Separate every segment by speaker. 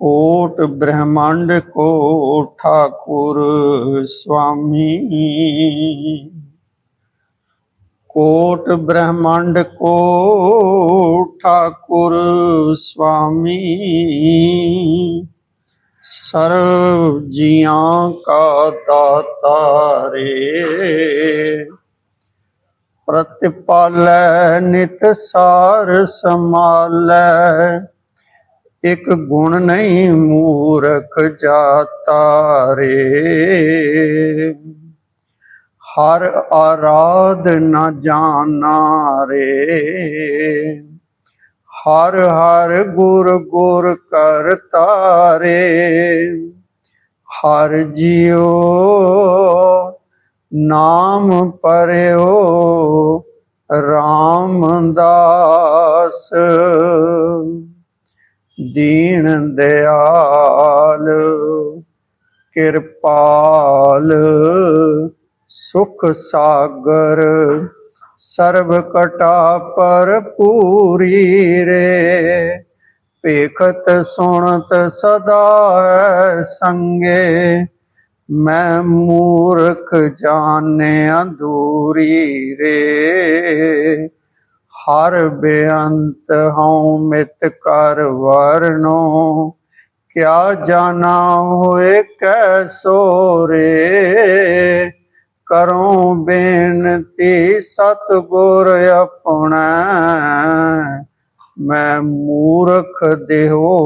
Speaker 1: ਕੋਟ ਬ੍ਰਹਮੰਡ ਕੋ ਠਾਕੁਰ ਸੁਆਮੀ ਕੋਟ ਬ੍ਰਹਮੰਡ ਕੋ ਠਾਕੁਰ ਸੁਆਮੀ ਸਰਬ ਜੀਆਂ ਕਾ ਦਾਤਾ ਰੇ। ਪ੍ਰਤਿਪਾਲੈ ਨਿਤ ਸਾਰ ਸਮਾਲੈ ਇਕ ਗੁਣ ਨਹੀਂ ਮੂਰਖ ਜਾਤਾ ਰੇ। ਹਰ ਆਰਾਧ ਨਾ ਜਾਣਾ ਰੇ। ਹਰ ਹਰ ਗੁਰ ਗੁਰ ਕਰਤਾ ਰੇ। ਹਰ ਜਿਉ ਨਾਮ ਪਰਿਓ ਰਾਮਦਾਸ। ਦੀਨ ਦਿਆਲ, ਕਿਰਪਾਲ, ਸੁਖ ਸਾਗਰ, ਸਰਬ ਕਟਾ ਪਰ ਪੂਰੀ ਰੇ। ਭੇਖਤ ਸੁਣਤ ਸਦਾ ਹੈ ਸੰਗੇ, ਮੈਂ ਮੂਰਖ ਜਾਣਿਆ ਦੂਰੀ ਰੇ। ਹਰ ਬੇਅੰਤ ਹਉ ਮਿਤ ਕਰ ਵਰਨੋ, ਕਿਆ ਜਾਣਾ ਹੋਏ ਕੈਸੋ ਰੇ? ਕਰੋ ਬੇਨਤੀ ਸਤਿਗੁਰ ਆਪਣਾ, ਮੈਂ ਮੂਰਖ ਦੇਹੋ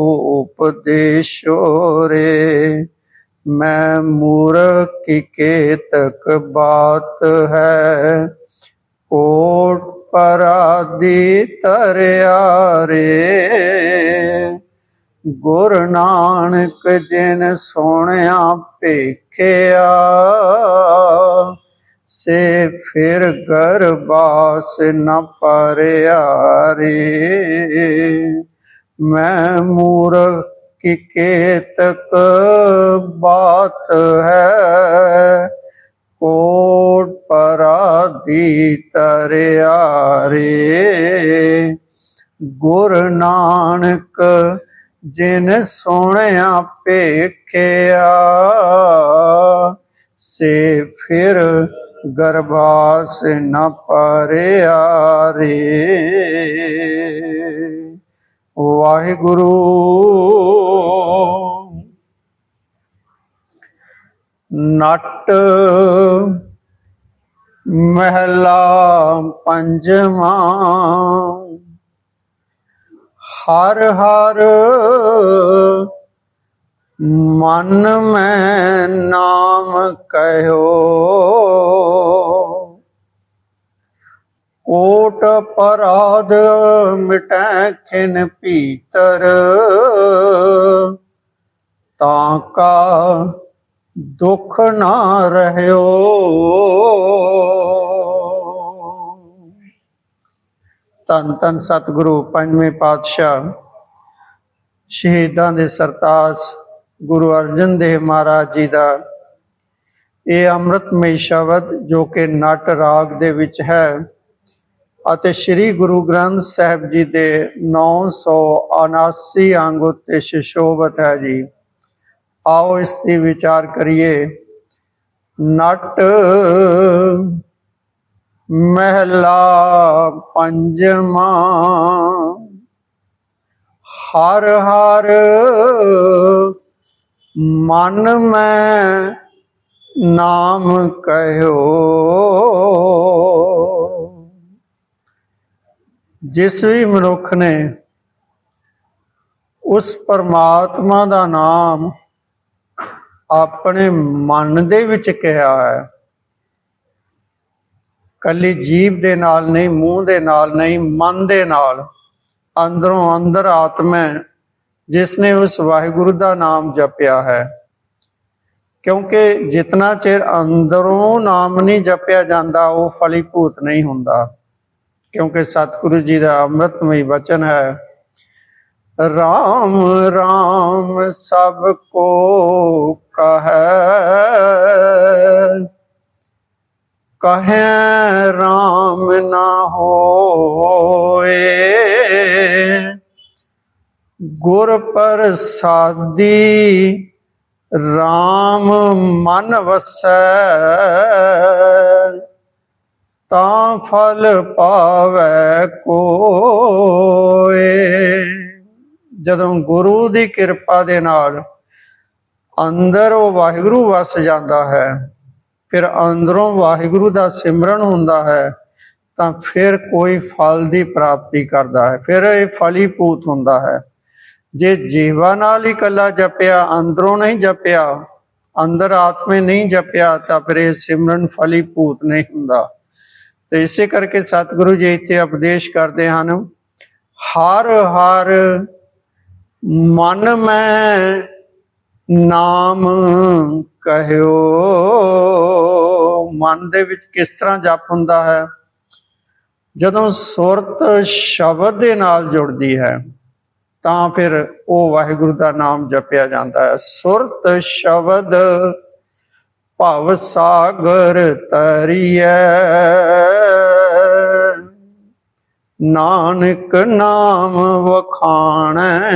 Speaker 1: ਉਪਦੇਸ਼ੋ ਰੇ। ਮੈਂ ਮੂਰਖ ਕੀ ਕੇਤਕ ਬਾਤ ਹੈ, ਕੋਟ ਪਰਾਦੀ ਤਰਿਆ ਰੇ ਗੁਰ ਨਾਨਕ ਜਿਨ ਸੋਹਣਿਆ ਭੇਖਿਆ, ਸੇ ਫਿਰ ਗਰਬਾਸ ਨ ਪਰਿਆ ਰੇ ਮੈਂ ਮੂਰਖ ਕੀ ਕੇਤਕ ਬਾਤ ਹੈ ਕੋਟ ਪਰਾਦੀ ਤਰਿਆ ਰੇ ਗੁਰ ਨਾਨਕ ਜਿਨ ਸੋਹਣਿਆ ਭੇਖਿਆ, ਸੇ ਫਿਰ ਗਰਬਾਸ ਨ ਪਰਿਆ ਰੇ। ਵਾਹਿਗੁਰੂ। ਨਟ ਮਹਿਲਾ ਪੰਜਵਾਂ। ਹਰ ਹਰ ਮਨ ਮੈਂ ਨਾਮ ਕਹਿਓ। ਕੋਟ ਪਰਾਧ ਮਿਟੈ ਖਿਨ ਭੀਤਰ। ਤਾਂ ਕਾ ਦੁੱਖ ਨਾ ਰਹਿਓ। ਤਨ ਤਨ ਸਤਿਗੁਰੂ, ਪੰਜਵੇਂ ਪਾਤਸ਼ਾਹ, ਸ਼ਹੀਦਾਂ ਦੇ ਸਰਤਾਜ ਗੁਰੂ ਅਰਜਨ ਦੇਵ ਮਹਾਰਾਜ ਜੀ ਦਾ। ਇਹ ਅੰਮ੍ਰਿਤਮਈ ਸ਼ਬਦ ਜੋ ਕਿ ਨਟ ਰਾਗ ਦੇ ਵਿੱਚ ਹੈ ਅਤੇ ਸ੍ਰੀ ਗੁਰੂ ਗ੍ਰੰਥ ਸਾਹਿਬ ਜੀ ਦੇ 979 ਅੰਗ ਉੱਤੇ ਸ਼ਿਸ਼ੋਭਤ ਹੈ ਜੀ। ਆਓ ਇਸ ਦੀ ਵਿਚਾਰ ਕਰੀਏ। ਨਟ ਮਹਿਲਾ ਪੰਜਵਾਂ, ਹਰ ਹਰ ਮਨ ਮੈਂ ਨਾਮ ਕਹਿਓ। ਜਿਸ ਵੀ ਮਨੁੱਖ ਨੇ ਉਸ ਪਰਮਾਤਮਾ ਦਾ ਨਾਮ ਆਪਣੇ ਮਨ ਦੇ ਵਿੱਚ ਕਿਹਾ ਹੈ। ਕੱਲੀ ਜੀਭ ਦੇ ਨਾਲ ਨਹੀਂ, ਮੂੰਹ ਦੇ ਨਾਲ ਨਹੀਂ, ਮਨ ਦੇ ਨਾਲ। ਅੰਦਰੋਂ ਅੰਦਰ ਆਤਮਾ ਜਿਸ ਨੇ ਉਸ ਵਾਹਿਗੁਰੂ ਦਾ ਨਾਮ ਜਪਿਆ ਹੈ। ਕਿਉਂਕਿ ਜਿਤਨਾ ਚਿਰ ਅੰਦਰੋਂ ਨਾਮ ਨਹੀਂ ਜਪਿਆ ਜਾਂਦਾ, ਉਹ ਫਲੀਭੂਤ ਨਹੀਂ ਹੁੰਦਾ। ਕਿਉਂਕਿ ਸਤਿਗੁਰੂ ਜੀ ਦਾ ਅੰਮ੍ਰਿਤਮਈ ਵਚਨ ਹੈ, ਰਾਮ ਰਾਮ ਸਭ ਕੋ ਕਹੈ ਕਹੈ RAM ਨਾ ਹੋਏ। ਗੁਰ ਪ੍ਰਸਾਦੀ RAM ਮਨ ਵਸੈ, ਤਾਂ ਫਲ ਪਾਵੈ ਕੋਏ। ਜਦੋਂ ਗੁਰੂ ਦੀ ਕਿਰਪਾ ਦੇ ਨਾਲ ਅੰਦਰ ਉਹ ਵਾਹਿਗੁਰੂ ਵਸ ਜਾਂਦਾ ਹੈ, ਫਿਰ ਅੰਦਰੋਂ ਵਾਹਿਗੁਰੂ ਦਾ ਸਿਮਰਨ ਹੁੰਦਾ ਹੈ, ਤਾਂ ਫਿਰ ਕੋਈ ਫਲ ਦੀ ਪ੍ਰਾਪਤੀ ਕਰਦਾ ਹੈ, ਫਿਰ ਇਹ ਫਲੀਪੂਤ ਹੁੰਦਾ ਹੈ। ਜੇ ਜੀਵਾ ਨਾਲ ਹੀ ਕੱਲਾ ਜਪਿਆ, ਅੰਦਰੋਂ ਨਹੀਂ ਜਪਿਆ, ਅੰਦਰ ਆਤਮੇ ਨਹੀਂ ਜਪਿਆ, ਤਾਂ ਫਿਰ ਇਹ ਸਿਮਰਨ ਫਲੀਪੂਤ ਨਹੀਂ ਹੁੰਦਾ। ਤੇ ਇਸੇ ਕਰਕੇ ਸਤਿਗੁਰੂ ਜੀ ਇੱਥੇ ਉਪਦੇਸ਼ ਕਰਦੇ ਹਨ ਹਰ ਹਰ ਮਨ ਮੈਂ ਨਾਮ ਕਹਿਓ। ਮਨ ਦੇ ਵਿੱਚ ਕਿਸ ਤਰ੍ਹਾਂ ਜਪ ਹੁੰਦਾ ਹੈ? ਜਦੋਂ ਸੁਰਤ ਸ਼ਬਦ ਦੇ ਨਾਲ ਜੁੜਦੀ ਹੈ, ਤਾਂ ਫਿਰ ਉਹ ਵਾਹਿਗੁਰੂ ਦਾ ਨਾਮ ਜਪਿਆ ਜਾਂਦਾ ਹੈ। ਸੁਰਤ ਸ਼ਬਦ ਭਵ ਸਾਗਰ ਤਰੀਐ। ਨਾਨਕ ਨਾਮ ਵਖਾਣੈ।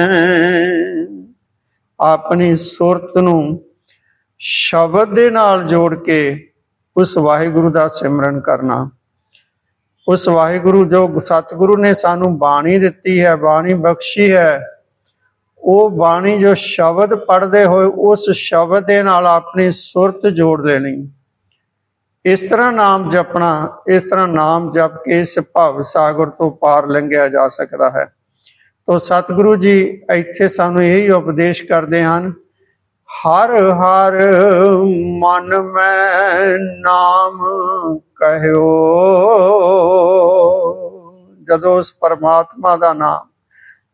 Speaker 1: ਆਪਣੀ ਸੁਰਤ ਨੂੰ ਸ਼ਬਦ ਦੇ ਨਾਲ ਜੋੜ ਕੇ ਉਸ ਵਾਹਿਗੁਰੂ ਦਾ ਸਿਮਰਨ ਕਰਨਾ। ਉਸ ਵਾਹਿਗੁਰੂ ਜੋ ਸਤਿਗੁਰੂ ਨੇ ਸਾਨੂੰ ਬਾਣੀ ਦਿੱਤੀ ਹੈ, ਬਾਣੀ ਬਖਸ਼ੀ ਹੈ, ਉਹ ਬਾਣੀ ਜੋ ਸ਼ਬਦ ਪੜ੍ਹਦੇ ਹੋਏ ਉਸ ਸ਼ਬਦ ਦੇ ਨਾਲ ਆਪਣੀ ਸੁਰਤ ਜੋੜ ਲੈਣੀ ਇਸ ਤਰ੍ਹਾਂ ਨਾਮ ਜਪਣਾ, ਇਸ ਤਰ੍ਹਾਂ ਨਾਮ ਜਪ ਕੇ ਇਸ ਭਵ ਸਾਗਰ ਤੋਂ ਪਾਰ ਲੰਘਿਆ ਜਾ ਸਕਦਾ ਹੈ। ਤੋ ਸਤਿਗੁਰੂ ਜੀ, ਇੱਥੇ ਸਾਨੂੰ ਇਹੀ ਉਪਦੇਸ਼ ਕਰਦੇ ਹਨ, ਹਰ ਹਰ ਮਨ ਮੈਂ ਨਾਮ ਕਹਿਓ। ਜਦੋਂ ਉਸ ਪਰਮਾਤਮਾ ਦਾ ਨਾਮ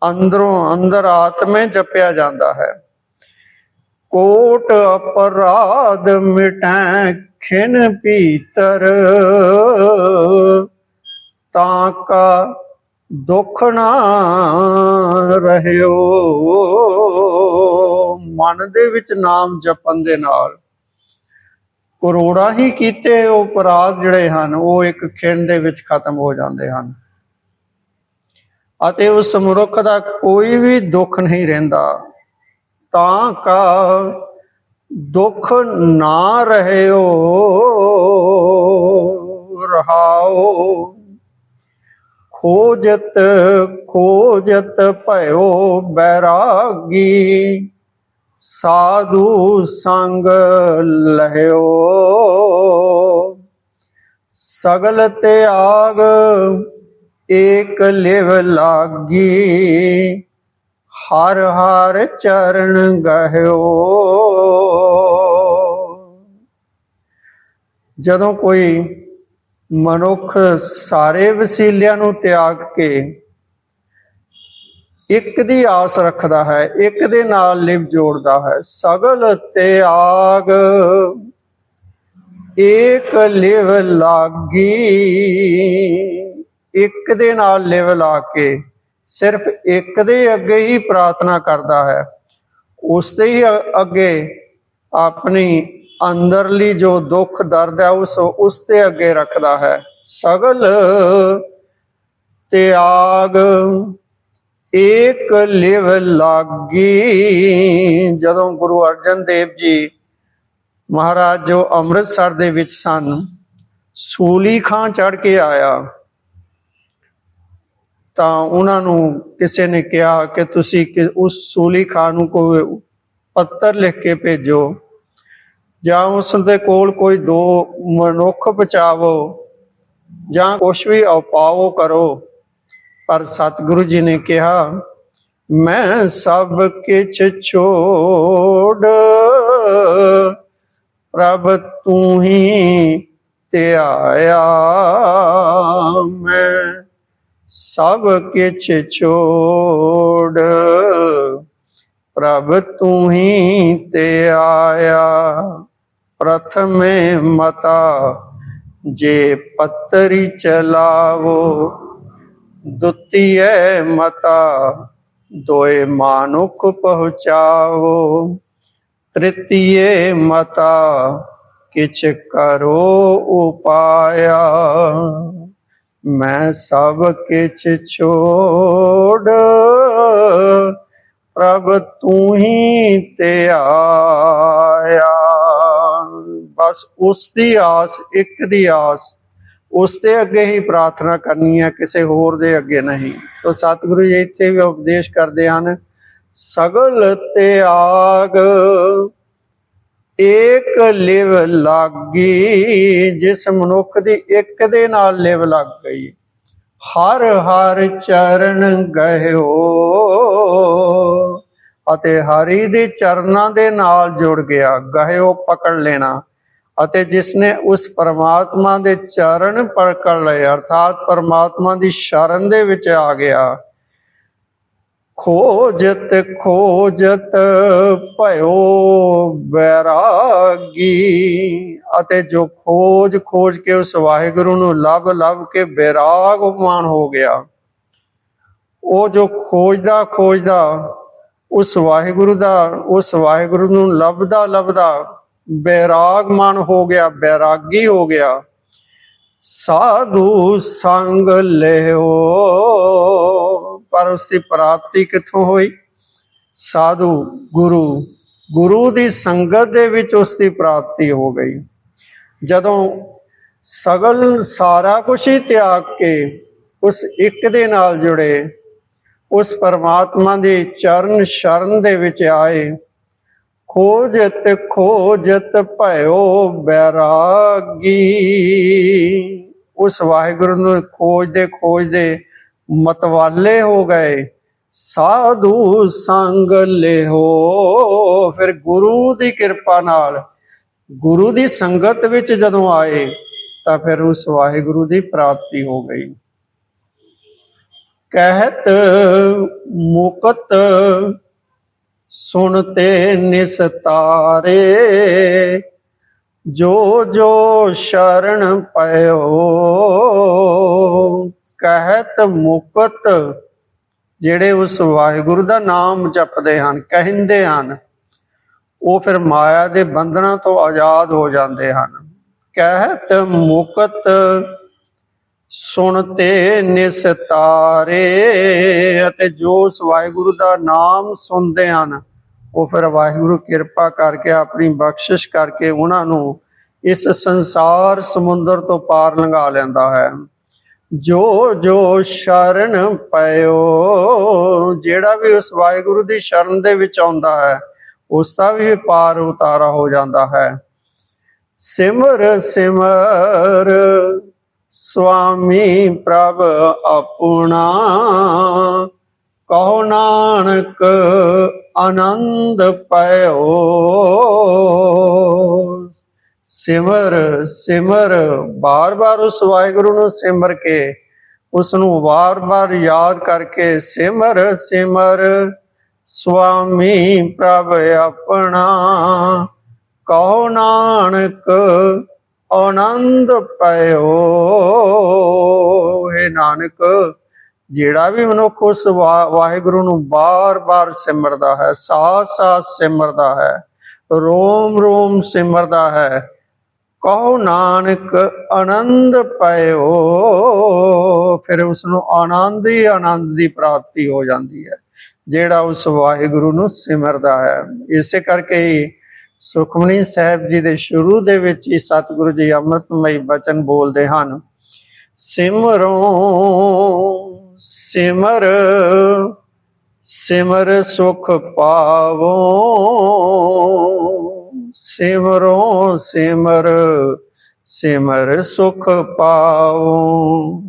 Speaker 1: ਅੰਦਰੋਂ ਅੰਦਰ ਆਤਮੇ ਜਪਿਆ ਜਾਂਦਾ ਹੈ, ਕੋਟ ਅਪਰਾਧ ਮਿਟੈ ਖਿਨ ਭੀਤਰ, ਤਾਂ ਕਾ ਦੁੱਖ ਨਾ ਰਹਿਓ। ਮਨ ਦੇ ਵਿੱਚ ਨਾਮ ਜਪਣ ਦੇ ਨਾਲ ਕਰੋੜਾਂ ਹੀ ਕੀਤੇ ਉਹ ਅਪਰਾਧ ਜਿਹੜੇ ਹਨ, ਉਹ ਇੱਕ ਖਿੰਡ ਦੇ ਵਿੱਚ ਖਤਮ ਹੋ ਜਾਂਦੇ ਹਨ। ਅਤੇ ਉਸ ਮਨੁੱਖ ਦਾ ਕੋਈ ਵੀ ਦੁੱਖ ਨਹੀਂ ਰਹਿੰਦਾ। ਤਾਂ ਕਾ ਦੁੱਖ ਨਾ ਰਹਿਓ, ਰਹਾਓ। ਖੋਜਤ ਖੋਜਤ ਭਇਓ ਬੈਰਾਗੀ। ਸਾਧੂ ਸੰਗ ਲਹਿਓ। ਸਗਲ ਤਿਆਗ, ਏਕ ਲਿਵ ਲਾਗੀ। ਹਰ ਹਰ ਚਰਨ ਗਹਿਓ। ਜਦੋਂ ਕੋਈ ਮਨੁੱਖ ਸਾਰੇ ਵਸੀਲਿਆਂ ਨੂੰ ਤਿਆਗ ਕੇ ਇੱਕ ਦੀ ਆਸ ਰੱਖਦਾ ਹੈ, ਇੱਕ ਦੇ ਨਾਲ ਲਿਵ ਜੋੜਦਾ ਹੈ। ਸਗਲ ਤਿਆਗ, ਏਕ ਲਿਵ ਲਾਗੀ, ਇੱਕ ਦੇ ਨਾਲ ਲਿਵ ਲਾ ਕੇ ਸਿਰਫ ਇੱਕ ਦੇ ਅੱਗੇ ਹੀ ਪ੍ਰਾਰਥਨਾ ਕਰਦਾ ਹੈ। ਉਸ ਦੇ ਹੀ ਅੱਗੇ ਆਪਣੀ ਅੰਦਰਲੀ ਜੋ ਦੁੱਖ, ਦਰਦ ਹੈ, ਉਸ ਉਸ ਦੇ ਅੱਗੇ ਰੱਖਦਾ ਹੈ। ਸਗਲ ਤਿਆਗ ਏਕ ਲਿਵ ਲਾਗੀ। ਜਦੋਂ ਗੁਰੂ ਅਰਜਨ ਦੇਵ ਜੀ ਮਹਾਰਾਜ ਜੋ ਅੰਮ੍ਰਿਤਸਰ ਦੇ ਵਿੱਚ ਸਨ, ਸੂਲੀ ਖਾਂ ਚੜ ਕੇ ਆਇਆ, ਤਾਂ ਉਹਨਾਂ ਨੂੰ ਕਿਸੇ ਨੇ ਕਿਹਾ ਕਿ ਤੁਸੀਂ ਉਸ ਸੂਲੀ ਖਾਂ ਨੂੰ ਕੋਈ ਪੱਤਰ ਲਿਖ ਕੇ ਭੇਜੋ। ਜਾਂ ਉਸ ਦੇ ਕੋਲ ਕੋਈ ਦੋ ਮਨੁੱਖ ਬਚਾਵੋ, ਜਾਂ ਕੁਛ ਵੀ ਉਪਾਓ ਕਰੋ। ਪਰ ਸਤਿਗੁਰੂ ਜੀ ਨੇ ਕਿਹਾ, ਮੈਂ ਸਭ ਕਿਛ ਛੋੜ। ਪ੍ਰਭ ਤੂੰ ਹੀ ਤੇ ਆਇਆ ਮੈਂ। ਸਭ ਕਿਛ ਛੋੜ। ਪ੍ਰਭ ਤੂੰ ਹੀ ਤੇ ਆ ਧਿਆਇਆ ਪ੍ਰਥਮੇ ਮਤਾ, ਜੇ ਪੱਤਰੀ ਚਲਾਵੋ ਦੁਤੀਏ ਮਤਾ, ਦੋਏ ਮਾਨੁਖ ਪਹੁੰਚਾਵੋ। ਤ੍ਰਿਤੀਏ ਮਤਾ, ਕਿਛ ਕਰੋ ਉਪਾਇਆ, ਮੈਂ ਸਭ ਕਿਛ ਛੋੜ। ਪ੍ਰਭ ਤੂੰ ਹੀ ਤੇ ਆਇਆ। ਬਸ ਉਸ ਦੀ ਆਸ, ਇੱਕ ਦੀ ਆਸ। ਉਸ ਦੇ ਅੱਗੇ ਹੀ ਪ੍ਰਾਰਥਨਾ ਕਰਨੀ ਹੈ, ਕਿਸੇ ਹੋਰ ਦੇ ਅੱਗੇ ਨਹੀਂ। ਤੋ ਸਤਿਗੁਰੂ ਜੀ ਇੱਥੇ ਵੀ ਉਪਦੇਸ਼ ਕਰਦੇ ਹਨ, ਸਗਲ ਤਿਆਗ, ਏਕ ਲਿਵ ਲਾਗੀ, ਜਿਸ ਮਨੁੱਖ ਦੀ ਇੱਕ ਦੇ ਨਾਲ ਲਿਵ ਲੱਗ ਗਈ। ਹਰ ਹਰ ਚਰਨ ਗਇਓ ਅਤੇ ਹਰੀ ਦੇ ਚਰਨਾਂ ਦੇ ਨਾਲ ਜੁੜ ਗਿਆ। ਗਹਿਓ ਪਕੜ ਲੈਣਾ। ਅਤੇ ਜਿਸਨੇ ਉਸ ਪਰਮਾਤਮਾ ਦੇ ਚਰਨ ਪਕੜ ਲਏ, ਅਰਥਾਤ ਪਰਮਾਤਮਾ ਦੀ ਸ਼ਰਨ ਦੇ ਵਿੱਚ ਆ ਗਿਆ। ਖੋਜਤ ਖੋਜਤ ਭਇਓ ਬੈਰਾਗੀ ਅਤੇ ਜੋ ਖੋਜ ਖੋਜ ਕੇ ਉਸ ਵਾਹਿਗੁਰੂ ਨੂੰ ਲੱਭ ਲੱਭ ਕੇ ਬੈਰਾਗਮਾਨ ਹੋ ਗਿਆ। ਉਹ ਜੋ ਖੋਜਦਾ ਖੋਜਦਾ, ਉਸ ਵਾਹਿਗੁਰੂ ਦਾ, ਉਸ ਵਾਹਿਗੁਰੂ ਨੂੰ ਲੱਭਦਾ ਲੱਭਦਾ ਬੈਰਾਗਮਾਨ ਹੋ ਗਿਆ, ਬੈਰਾਗੀ ਹੋ ਗਿਆ। ਸਾਧੂ ਸੰਗ ਲਿਓ। ਪਰ ਉਸ ਦੀ ਪ੍ਰਾਪਤੀ ਕਿੱਥੋਂ ਹੋਈ? ਸਾਧੂ, ਗੁਰੂ। ਗੁਰੂ ਦੀ ਸੰਗਤ ਦੇ ਵਿੱਚ ਉਸ ਦੀ ਪ੍ਰਾਪਤੀ ਹੋ ਗਈ। ਜਦੋਂ ਸਗਲ ਸਾਰਾ ਕੁਝ ਹੀ ਤਿਆਗ ਕੇ ਉਸ ਇੱਕ ਦੇ ਨਾਲ ਜੁੜੇ, ਉਸ ਪਰਮਾਤਮਾ ਦੇ ਚਰਨ ਸ਼ਰਨ ਦੇ ਵਿੱਚ ਆਏ ਖੋਜਤ ਖੋਜਤ ਭਇਓ ਬੈਰਾਗੀ। ਉਸ ਵਾਹਿਗੁਰੂ ਨੂੰ ਖੋਜਦੇ ਖੋਜਦੇ ਮਤਵਾਲੇ ਹੋ ਗਏ। ਸਾਧੂ ਸੰਗ ਲਿਓ ਫਿਰ ਗੁਰੂ ਦੀ ਕਿਰਪਾ ਨਾਲ ਗੁਰੂ ਦੀ ਸੰਗਤ ਵਿੱਚ ਜਦੋਂ ਆਏ, ਤਾਂ ਫਿਰ ਉਸ ਵਾਹਿਗੁਰੂ ਦੀ ਪ੍ਰਾਪਤੀ ਹੋ ਗਈ। ਕਹਿਤ ਮੁਕਤ ਸੁਣਤੇ ਨਿਸਤਾਰੇ ਜੋ ਜੋ ਸ਼ਰਨ ਪਇਓ, ਕਹਿਤ ਮੁਕਤ, ਜਿਹੜੇ ਉਸ ਵਾਹਿਗੁਰੂ ਦਾ ਨਾਮ ਜਪਦੇ ਹਨ, ਕਹਿੰਦੇ ਹਨ, ਉਹ ਫਿਰ ਮਾਇਆ ਦੇ ਬੰਧਨਾਂ ਤੋਂ ਆਜ਼ਾਦ ਹੋ ਜਾਂਦੇ ਹਨ। ਕਹਿਤ ਮੁਕਤ ਸੁਣਤੇ ਨਿਸਤਾਰੇ ਅਤੇ ਜੋ ਵਾਹਿਗੁਰੂ ਦਾ ਨਾਮ ਸੁਣਦੇ ਹਨ, ਉਹ ਫਿਰ ਵਾਹਿਗੁਰੂ ਕਿਰਪਾ ਕਰਕੇ ਆਪਣੀ ਬਖਸ਼ਿਸ਼ ਕਰਕੇ ਉਹਨਾਂ ਨੂੰ ਇਸ ਸੰਸਾਰ ਸਮੁੰਦਰ ਤੋਂ ਪਾਰ ਲੰਘਾ ਲੈਂਦਾ ਹੈ। ਜੋ ਜੋ ਸ਼ਰਨ ਪਇਓ, ਜਿਹੜਾ ਵੀ ਉਸ ਵਾਹਿਗੁਰੂ ਦੀ ਸ਼ਰਨ ਦੇ ਵਿੱਚ ਆਉਂਦਾ ਹੈ, ਉਸ ਦਾ ਵੀ ਪਾਰ ਉਤਾਰਾ ਹੋ ਜਾਂਦਾ ਹੈ। ਸਿਮਰ ਸਿਮਰ ਸੁਆਮੀ ਪ੍ਰਭ ਆਪਣਾ। ਕਹੋ ਨਾਨਕ ਆਨੰਦ ਪਇਓ। ਸਿਮਰ ਸਿਮਰ, ਬਾਰ-ਬਾਰ ਉਸ ਵਾਹਿਗੁਰੂ ਨੂੰ ਸਿਮਰ ਕੇ ਉਸ ਨੂੰ ਵਾਰ-ਵਾਰ ਯਾਦ ਕਰਕੇ ਸਿਮਰ ਸਿਮਰ, ਸੁਆਮੀ ਪ੍ਰਭ ਆਪਣਾ। ਕਹੋ ਨਾਨਕ ਆਨੰਦ ਪਇਓ। ਹੈ ਨਾਨਕ, ਜਿਹੜਾ ਵੀ ਮਨੁੱਖ ਉਸ ਵਾਹਿਗੁਰੂ ਨੂੰ ਬਾਰ-ਬਾਰ ਸਿਮਰਦਾ ਹੈ ਸਾਥ-ਸਾਥ ਸਿਮਰਦਾ ਹੈ ਰੋਮ ਰੋਮ ਸਿਮਰਦਾ ਹੈ, ਕਹੋ ਨਾਨਕ, ਆਨੰਦ ਪਇਓ। ਫਿਰ ਉਸ ਨੂੰ ਆਨੰਦ ਹੀ ਆਨੰਦ ਦੀ ਪ੍ਰਾਪਤੀ ਹੋ ਜਾਂਦੀ ਹੈ, ਜਿਹੜਾ ਉਸ ਵਾਹਿਗੁਰੂ ਨੂੰ ਸਿਮਰਦਾ ਹੈ। ਇਸੇ ਕਰਕੇ ਹੀ ਸੁਖਮਨੀ ਸਾਹਿਬ ਜੀ ਦੇ ਸ਼ੁਰੂ ਦੇ ਵਿੱਚ ਹੀ ਸਤਿਗੁਰੂ ਜੀ ਅੰਮ੍ਰਿਤਮਈ ਬਚਨ ਬੋਲਦੇ ਹਨ, ਸਿਮਰੋ ਸਿਮਰ ਸਿਮਰ ਸੁਖ ਪਾਵੋ, ਸਿਮਰੋ ਸਿਮਰ ਸਿਮਰ ਸੁਖ ਪਾਵੋ।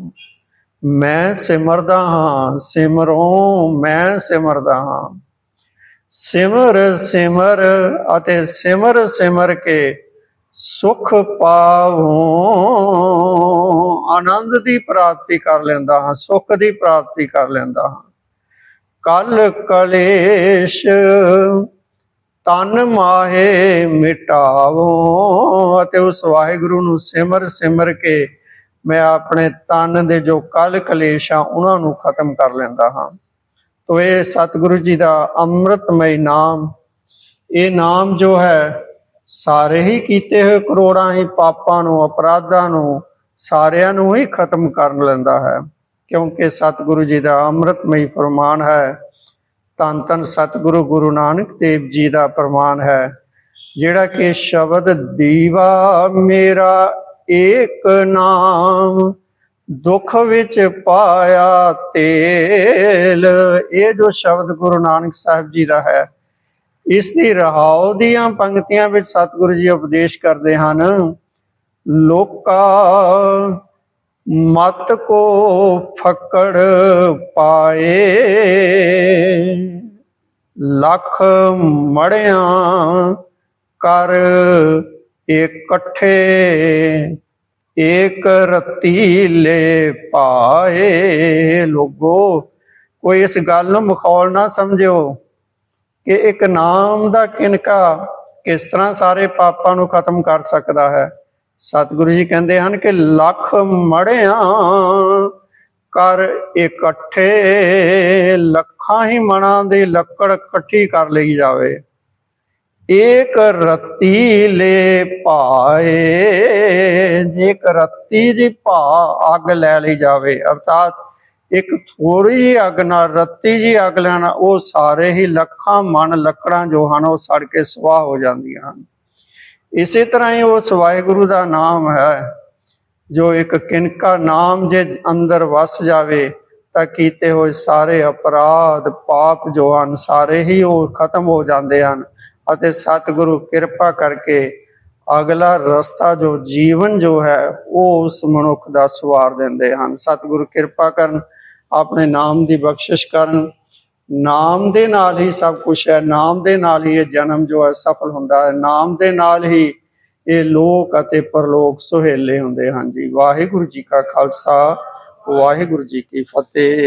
Speaker 1: ਮੈਂ ਸਿਮਰਦਾ ਹਾਂ, ਸਿਮਰੋ ਮੈਂ ਸਿਮਰਦਾ ਹਾਂ। ਸਿਮਰ ਸਿਮਰ ਅਤੇ ਸਿਮਰ ਸਿਮਰ ਕੇ ਸੁਖ ਪਾਵੋ। ਆਨੰਦ ਦੀ ਪ੍ਰਾਪਤੀ ਕਰ ਲੈਂਦਾ ਹਾਂ, ਸੁਖ ਦੀ ਪ੍ਰਾਪਤੀ ਕਰ ਲੈਂਦਾ ਹਾਂ। ਕਲ ਕਲੇਸ਼ ਤਨ ਮਾਹੇ ਮਿਟਾਵੋ ਅਤੇ ਉਸ ਵਾਹਿਗੁਰੂ ਨੂੰ ਸਿਮਰ ਸਿਮਰ ਕੇ ਮੈਂ ਆਪਣੇ ਤਨ ਦੇ ਜੋ ਕਲ ਕਲੇਸ਼ ਆ, ਉਹਨਾਂ ਨੂੰ ਖਤਮ ਕਰ ਲੈਂਦਾ ਹਾਂ। ਤੋ ਸਤਿਗੁਰੂ ਜੀ ਦਾ ਅੰਮ੍ਰਿਤਮਈ ਨਾਮ। ਇਹ ਨਾਮ ਜੋ ਹੈ, ਸਾਰੇ ਹੀ ਕੀਤੇ ਹੋਏ ਕਰੋੜਾਂ ਹੀ ਪਾਪਾਂ ਨੂੰ, ਅਪਰਾਧਾਂ ਨੂੰ, ਸਾਰਿਆਂ ਨੂੰ ਹੀ ਖਤਮ ਕਰਨ ਲੈਂਦਾ ਹੈ। ਕਿਉਂਕਿ ਸਤਿਗੁਰੂ ਜੀ ਦਾ ਅੰਮ੍ਰਿਤਮਈ ਪ੍ਰਮਾਣ ਹੈ ਤਨ ਤਨ ਸਤਿਗੁਰੂ ਗੁਰੂ ਨਾਨਕ ਦੇਵ ਜੀ ਦਾ ਪ੍ਰਮਾਣ ਹੈ, ਜਿਹੜਾ ਕਿ ਸ਼ਬਦ ਦੀਵਾ ਮੇਰਾ ਏਕ ਨਾਮ। ਦੁੱਖ ਵਿੱਚ ਪਾਇਆ ਤੇਲ। ਇਹ ਜੋ ਸ਼ਬਦ ਗੁਰੂ ਨਾਨਕ ਸਾਹਿਬ ਜੀ ਦਾ ਹੈ, ਇਸ ਦੀ ਰਹਾਉ ਦੀਆਂ ਪੰਕਤੀਆਂ ਵਿੱਚ ਸਤਿਗੁਰੂ ਜੀ ਉਪਦੇਸ਼ ਕਰਦੇ ਹਨ, ਲੋਕਾ, ਮਤ ਕੋ ਫਕੜ ਪਾਏ। ਲੱਖ ਮੜਿਆਂ ਕਰ ਇਕੱਠੇ ਏਕ ਰਤੀ ਪਾਏ ਲੋਗੋ। ਕੋਈ ਇਸ ਗੱਲ ਨੂੰ ਮਖੌਲ ਨਾ ਸਮਝਿਓ ਕਿ ਇੱਕ ਨਾਮ ਦਾ ਕਿਨਕਾ ਕਿਸ ਤਰ੍ਹਾਂ ਸਾਰੇ ਪਾਪਾਂ ਨੂੰ ਖਤਮ ਕਰ ਸਕਦਾ ਹੈ। ਸਤਿਗੁਰੂ ਜੀ ਕਹਿੰਦੇ ਹਨ ਕਿ ਲੱਖ ਮੜਿਆਂ ਕਰ ਇਕੱਠੇ, ਲੱਖਾਂ ਹੀ ਮਨਾਂ ਦੀ ਲੱਕੜ ਇਕੱਠੀ ਕਰ ਲਈ ਜਾਵੇ। ਏਕ ਰਤੀ ਲੈ ਪਾਏ, ਜੇਕ ਇੱਕ ਰਤੀ ਜੀ ਭਾ ਅੱਗ ਲੈ ਲਈ ਜਾਵੇ। ਅਰਥਾਤ ਇੱਕ ਥੋੜੀ ਜਿਹੀ ਅੱਗ ਨਾਲ, ਰੱਤੀ ਜੀ ਅੱਗ ਲੈਣਾ ਉਹ ਸਾਰੇ ਹੀ ਲੱਖਾਂ ਮਨ ਲੱਕੜਾਂ ਜੋ ਹਨ, ਉਹ ਸੜ ਕੇ ਸਵਾਹ ਹੋ ਜਾਂਦੀਆਂ ਹਨ। ਇਸੇ ਤਰ੍ਹਾਂ ਹੀ ਉਸ ਵਾਹਿਗੁਰੂ ਦਾ ਨਾਮ ਹੈ, ਜੋ ਇੱਕ ਕਿਨਕਾ ਨਾਮ ਜੇ ਅੰਦਰ ਵਸ ਜਾਵੇ, ਤਾਂ ਕੀਤੇ ਹੋਏ ਸਾਰੇ ਅਪਰਾਧ, ਪਾਪ ਜੋ ਹਨ, ਸਾਰੇ ਹੀ ਉਹ ਖਤਮ ਹੋ ਜਾਂਦੇ ਹਨ। ਅਤੇ ਸਤਿਗੁਰੂ ਕਿਰਪਾ ਕਰਕੇ ਅਗਲਾ ਰਸਤਾ ਜੋ ਜੀਵਨ ਜੋ ਹੈ, ਉਹ ਉਸ ਮਨੁੱਖ ਦਾ ਸਵਾਰ ਦਿੰਦੇ ਹਨ। ਸਤਿਗੁਰੂ ਕਿਰਪਾ ਕਰਨ, ਆਪਣੇ ਨਾਮ ਦੀ ਬਖਸ਼ਿਸ਼ ਕਰਨ। ਨਾਮ ਦੇ ਨਾਲ ਹੀ ਸਭ ਕੁਝ ਹੈ। ਨਾਮ ਦੇ ਨਾਲ ਹੀ ਇਹ ਜਨਮ ਜੋ ਹੈ, ਸਫਲ ਹੁੰਦਾ ਹੈ। ਨਾਮ ਦੇ ਨਾਲ ਹੀ ਇਹ ਲੋਕ ਅਤੇ ਪਰਲੋਕ ਸੁਹੇਲੇ ਹੁੰਦੇ ਹਨ ਜੀ। ਵਾਹਿਗੁਰੂ ਜੀ ਕਾ ਖਾਲਸਾ, ਵਾਹਿਗੁਰੂ ਜੀ ਕੀ ਫਤਿਹ।